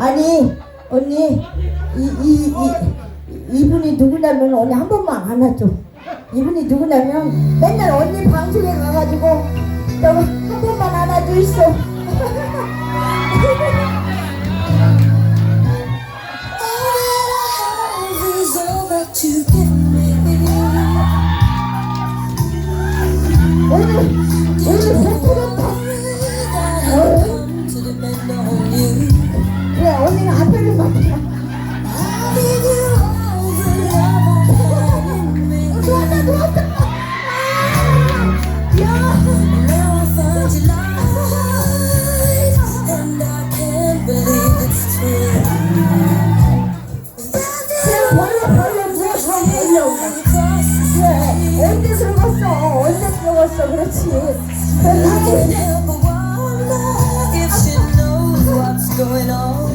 아니 언니 이 이 이 이, 분이 누구냐면 언니 한 번만 안아줘. 이분이 누구냐면 맨날 언니 방송에 가가지고 저거 한 번만 안아줘 있어. 오늘 벌려 벌려 누워서 벌려. 그래 언제 들어갔어 언제 들어갔어 그렇지. 그래 if she knows what's going on.